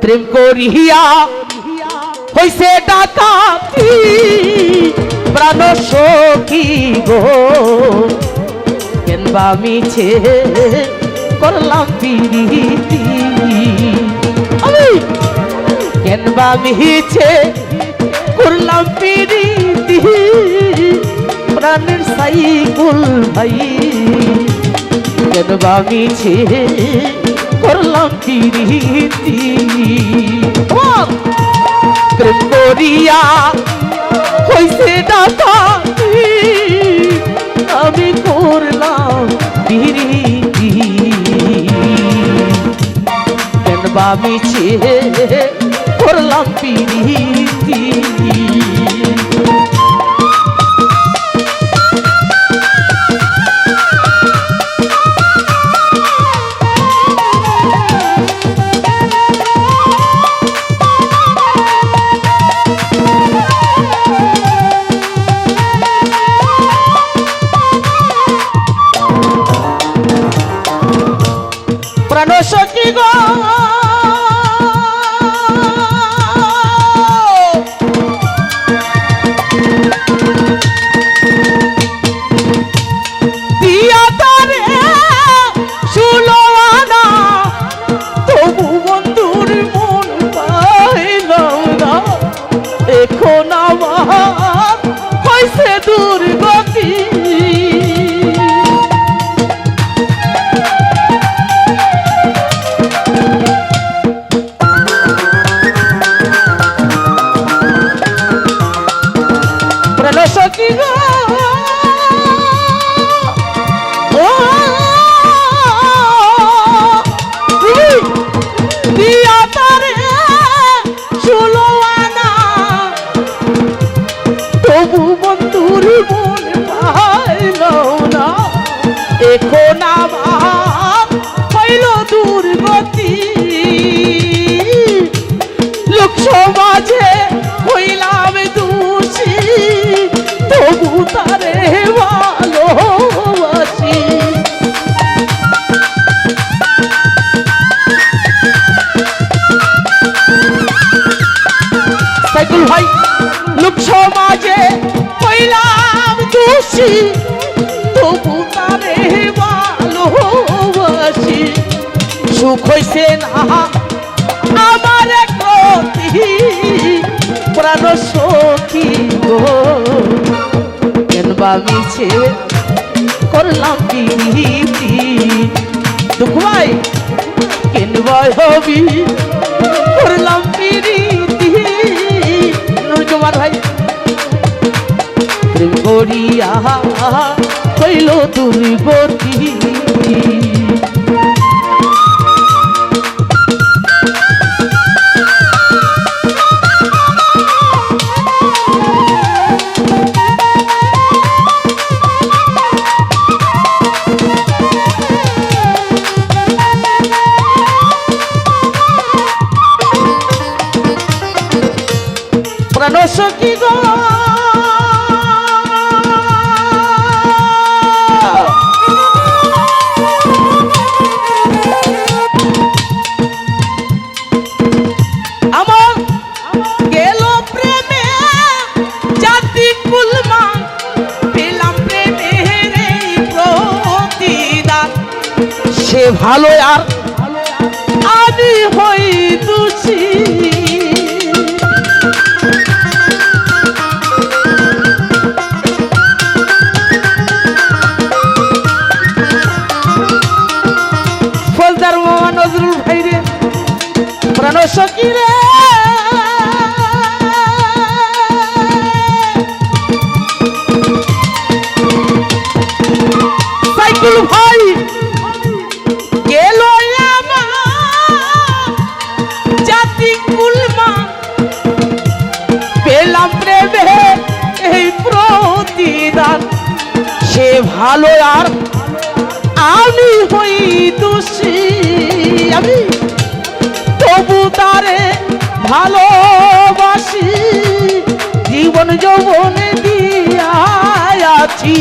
প্রেম করিয়া হইছে ডাকাতি। প্রাণ সখী গো, কেনবা মিছে করলাম পিরিতি। আমি কেনবা মিছে করলাম পিরিতি। প্রাণের সাইকুল ভাই, কেনবা মিছে করলাম পিরিতি আমার প্রেম করিয়া হইছে ডাকাতি আমি করলাম পিরিতি কেনবা মিছে করলাম পিরিতি সখী গো। তবু বন্ধুর মন পাইল না। এখন আমার হইল দুর্গতি। লোক দোষী তবু তারে ভালোবাসি সুখ হইছে না, আমার গতি প্রাণ সখী গো। কেনবা মিছে করলাম পিরিতি দুঃখ ভাই কেনবা হবি? করলাম পিরিতি নুরজমান ভাই করিয়া হইল তুমি প্রাণ ভালো আর আমি হই দোষী। আমি তবু তারে ভালোবাসি জীবন যৌবনে দিয়া আছি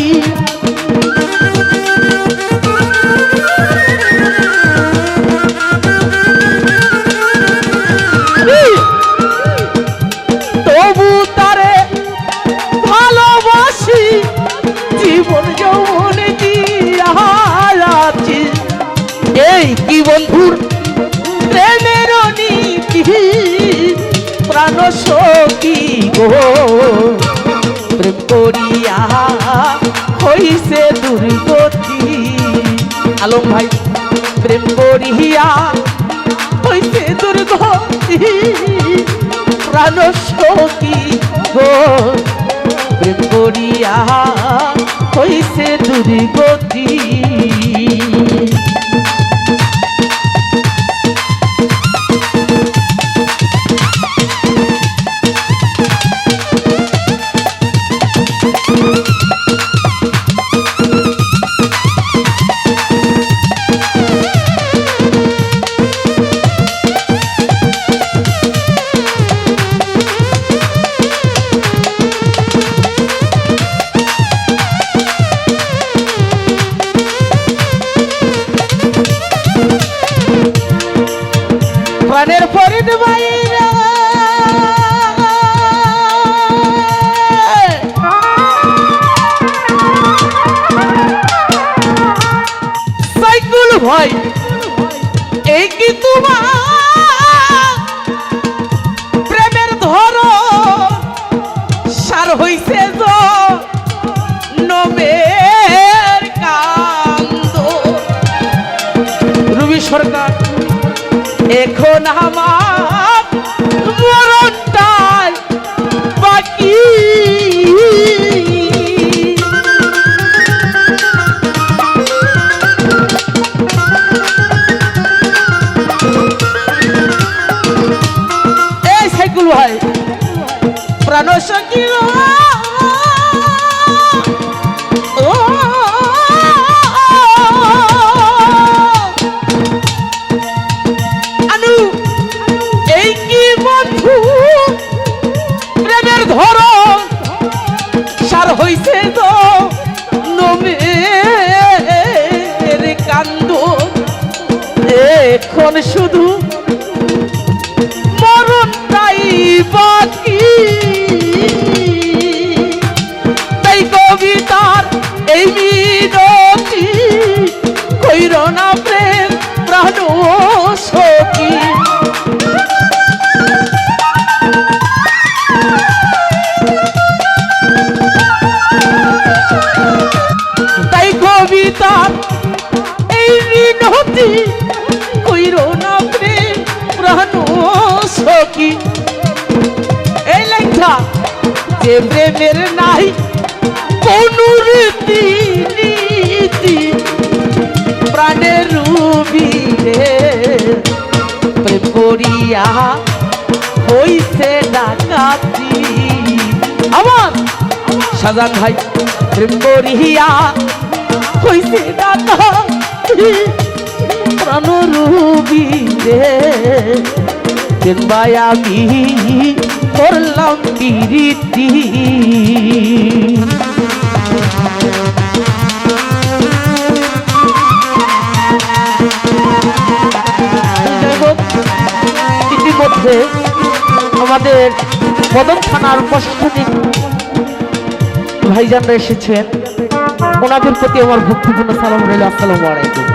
বন্ধুর প্রেমের নীতি প্রাণ সখী গো। প্রেম করিয়া হইছে দুর্গতি। আলম ভাই, প্রেম করিয়া হইছে দুর্গতি, প্রাণ সখী গো। প্রেম করিয়া হইছে দুর্গতি। এখন আমার মরণটাই বাকি। এই সাইকুল ভাই প্রাণ সঙ্গী এখন প্রেমের নাই কোন রীতি নীতি, প্রাণের রুবি রে প্রেম করিয়া হইছে ডাকাতি। আমার সাজান ভাই, প্রেম করিয়া হইছে ডাকাতি। প্রাণ রুবি রে কিংবাই আমি করলাম হোক, ইতিমধ্যে আমাদের মদন থানার প্রশাসনিক ভাইজানরা এসেছেন। ওনাদের প্রতি আমার ভক্তিপূর্ণ সালাম রইল। আসসালামু আলাইকুম।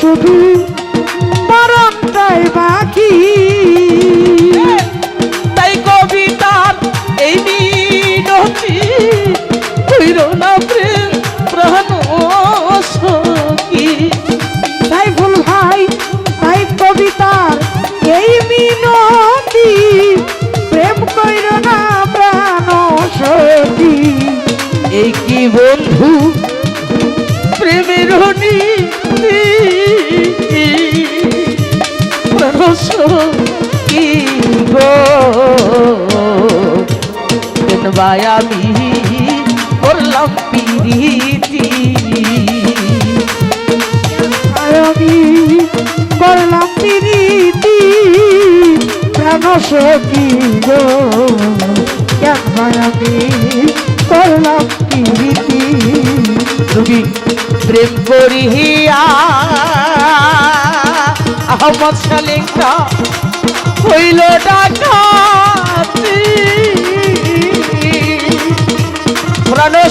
শুধু মরণটাই বাকি। তাই কবিতার এই মিনতি হইল না প্রেম প্রাণ সখী তাই ভুল ভাই তাই কবিতার এই মিনতি প্রেম কইর না প্রাণ সখী এই কি বন্ধু প্রেমের নীতি সখী গো? ভাই আমি করলাম পিরিতি আমি করলাম প্রীতি। প্রাণ সখী গো কেন আমি করলাম প্রীতি তুমি প্রেম করিয়া আহমদ শালিকা হইল ডাকাতি পুরানো